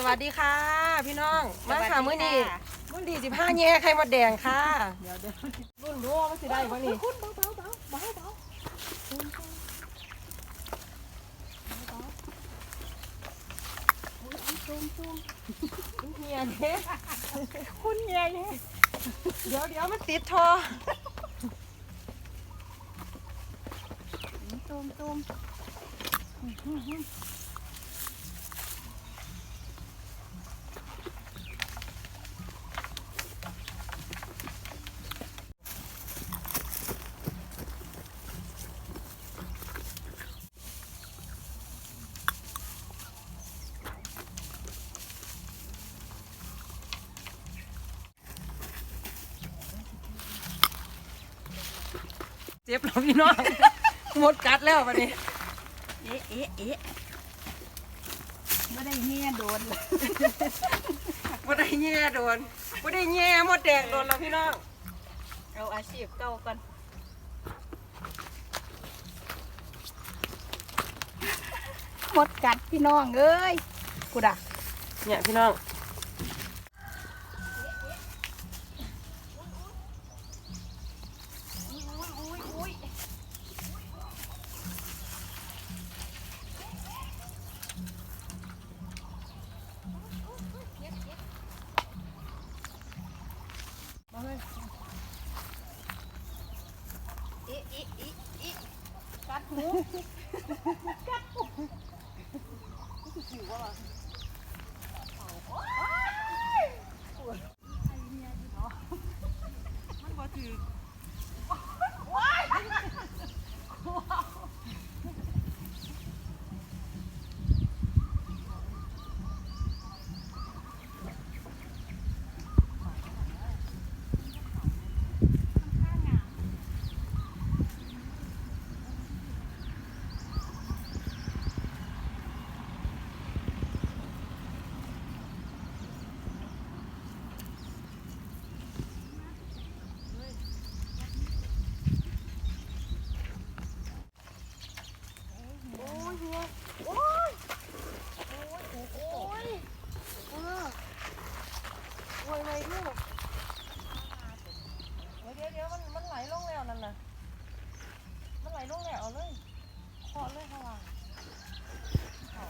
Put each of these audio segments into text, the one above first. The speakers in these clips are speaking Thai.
สวัสดีค่ะ พี่น้องมาค่ะสวัสดีมื้อนี้ค่ะมื้อดีสิบห้าแย่ไข่มดแดงค่ะเดี๋ยวเดี๋ยวรุ่นรู้ว่ามันสิได้บ่นี่คุณเบาเบาเบาเบาเบาเฮียเด้คุณเมียเนี่ยเดี๋ยวเดี๋ยวมันติดทอตูมตูม เจ็บแล้วพี่น้อง หมดกัดแล้วบัดนี้เอ๊ะเอ๊ะเอ๊ะไม่ได้เมียโดนเลยบ่ได้แย่โดนบ่ได้แย่มดแดงโดนแล้วพี่น้อง เอาอาชีพเก่าก่อนหมดกัดพี่น้องเอ้ยกูด่ะเนี่ยพี่น้อง เอ๊ะเอ๊ะเอ๊ะเอ๊ะกัดหู มันบ่ถือ โอ้ยเฮียโอ้ยโอ้ยโอ้ยเออโอ้ยอะไรเนี่ยเดี๋ยวเดี๋ยวเดี๋ยวมันมันไหลลงแล้วนั่นน่ะมัน ไปลลงแล้วเอาเลยเคาะเลยข้างล่างเอา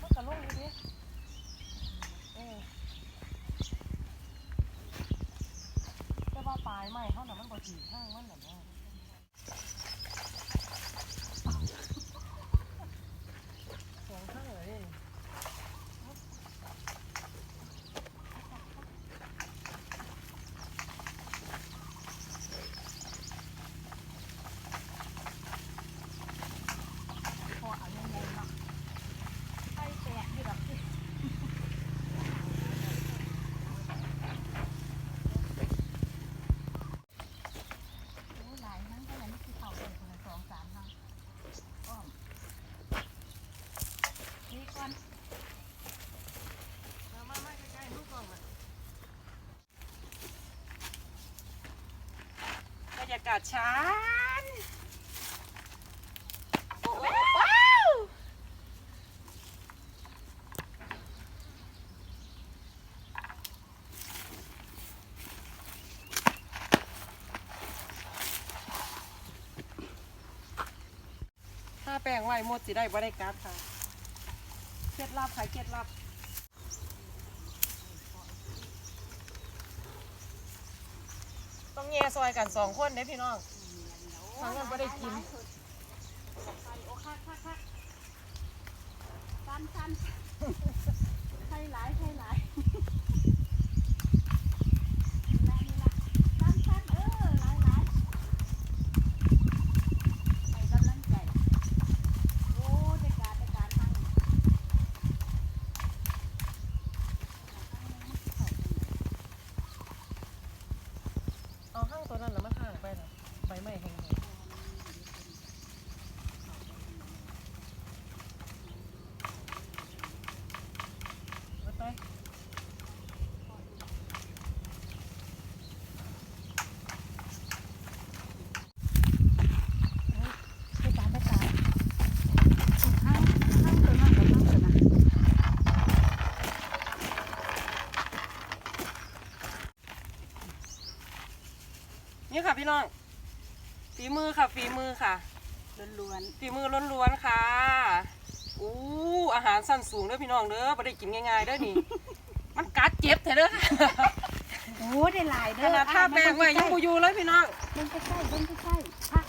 มันก็ลงอยู่ดิเออแต่ว่าปลายไม้เขาน่ะมันบ่ถีบข้างมันน่ะเนาะ สองข้างเลย พอเอาเงินเงินเนาะไปแตะอยู่ดอกสิโอ้ยหลายมั้งเท่าไหร่นี่คือเข่าเลยคนละสองสามห้าอ้อมนี่ก่อน มามามาใกล้ๆลูกกล่องมาบรรยา กาศช้านว้าวถ้าแป้งไว้หมดสิได้บ่ได้การ์ดค่ะ เคล็ดลับค่ะเคล็ดลับ ต้องแย่ซอยกันสองคนได้พี่น้องทั้งนั้นไม่ได้กินไปโอ้คักคักคักสันสันใช่หลายใช่หลาย ไฟไหม้แห้งนี่ค่ะพี่น้อง ฝีมือค่ะ ฝีมือค่ะ ล้วนฝีมือล้วนๆค่ะ อู้อาหารสั้นสูงเด้อพี่น้องเด้อไม่ได้กินง่ายๆเด้อนี่ มันกัดเจ็บแท้เด้อค่ะๆโอ้ได้หลายเด้ขอนาดท่าแป้งไว้ยังบ่อยู่เลยพี่น้อง เบิ่งใกล้ๆเบิ่งใกล้ๆพัก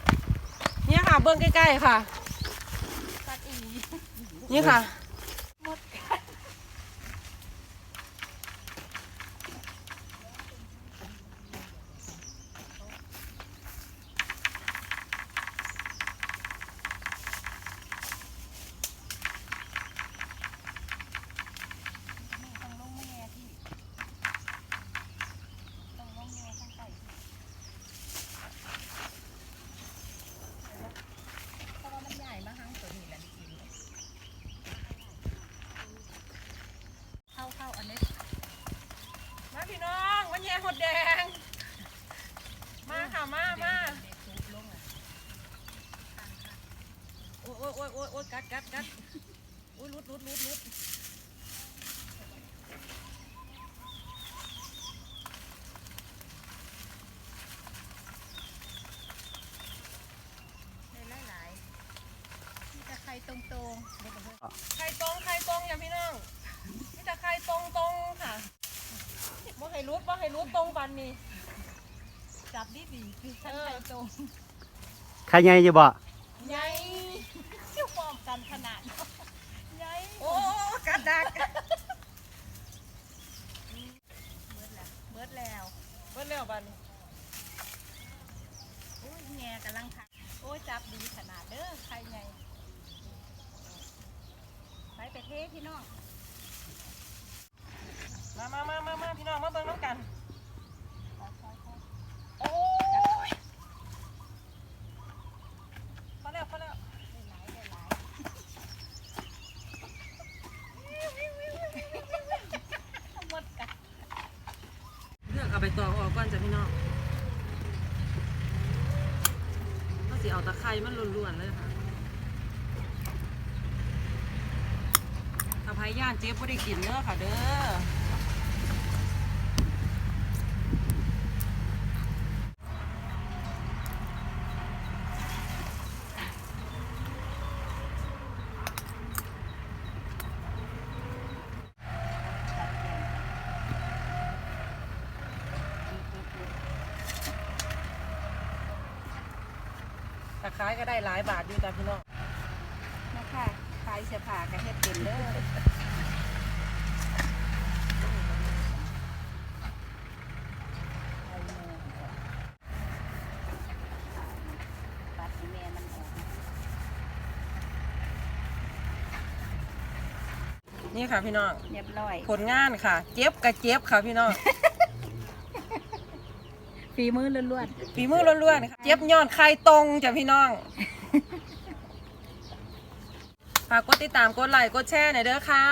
เนี่ยค่ะเบื้องใกล้ๆค่ะ ตัดอีนี่ค่ะ หมดกัน ต้องลงแม่ที่ต้องลงแม่ข้างใต้ที่เพราะว่ามันใหญ่มาหังตัวนี้แหละกินเข้าเข้าอันนี้ มาพี่ น้องมันแย่หดแดง มาค่ะมามาเด็กทุบลงอะโอ้ยโอ้ยโอ้ยโอ้ยโอ้ยกัดกัดกัดอุ้ยรุดรุดรุดรุดได้หลายๆมีแต่ไข่ตรงๆเดี๋ยวก่อนเถอะไข่ตรงไข่ตรงอย่าพี่น้องนี่แต่ไข่ตรงตรงค่ะ บ่ให้รุดบ่ให้รุดตรงปันนี่จับดีดีๆคือขั้นไข่ตรงใครใหญ่อยู่บ่ใหญ่เที่ยวฟอมกันขนาดนั้นใหญ่โอ้กัดดักเบิดแล้วเบิ้ลแล้วปันโอ้ยแง่กำลังทักโอ้ยจับดีขนาดเด้อใครไงไปไปเทพี่น้อง มามามามามาพี่น้องมาเบิ่งน้ำกันโอ้ยพอแล้วพอแล้วได้หลายได้หลายหมดกันเลือกเอาไปตองออกก่อนจ้ะพี่น้องก็สิเอาตะไคร้มันล้วนๆเลยค่ะอภัยย่านเจ๊บ่ได้กินเด้อค่ะเด้อ ตะไคร้ก็ได้หลายบาทอยู่จ้ะพี่น้องนะคะขายเสื้อผ้าก็เฮ็ดเป็นเด้อเอามือออกปัดให้แม่มันออกนี่ค่ะพี่น้อง เรียบร้อย ผลงานค่ะ เจ็บกับเจ็บค่ะพี่น้อง ฝีมือล้วนฝีมือล้วนๆค่ะเจ็บย้อนไข่ตรงจ้ะพี่น้อง ฝากกดติดตามกดไลค์กดแชร์หน่อยเด้อค่ะ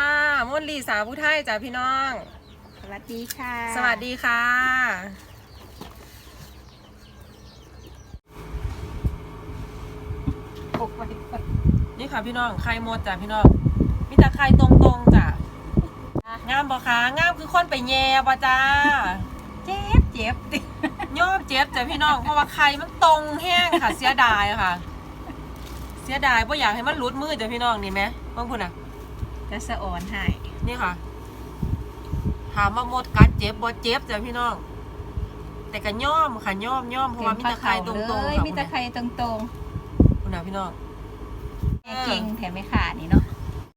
ม่วนลีสาวผู้ไทยจ้ะพี่น้อง ๆสวัสดีค่ะ สวัสดีค่ะปกไว้ก่อนนี่ค่ะพี่น้องไข่หมดจ้ะพี่น้องมีแต่ไข่ตรงๆจ้ะงามบ่คะงามคือคนไปแย่บ่จ้า เจ็บเจ็บติ ย่อเจ็บจ้ะพี่น้อง เพราะว่าไข่มันตรงแห้งค่ะ เสียดายค่ะ เสียดายเพราะอยากให้มันหลุดมือจ้ะพี่น้องนี่ไหมเพิ่งพูดอะจะสะอ่อนให้นี่ค่ะถามว่าหมดกัดเจ็บบ่เจ็บจ้ะพี่น้อง แต่ก็ย่อมค่ะย่อมย่อมเพราะว่ามีแต่ไข่ตรงๆเลยค่ะมีแต่ไข่ตรงคุณน่ะพี่น้องๆแม่เก่งแถมไม่ขาดนี่เนาะ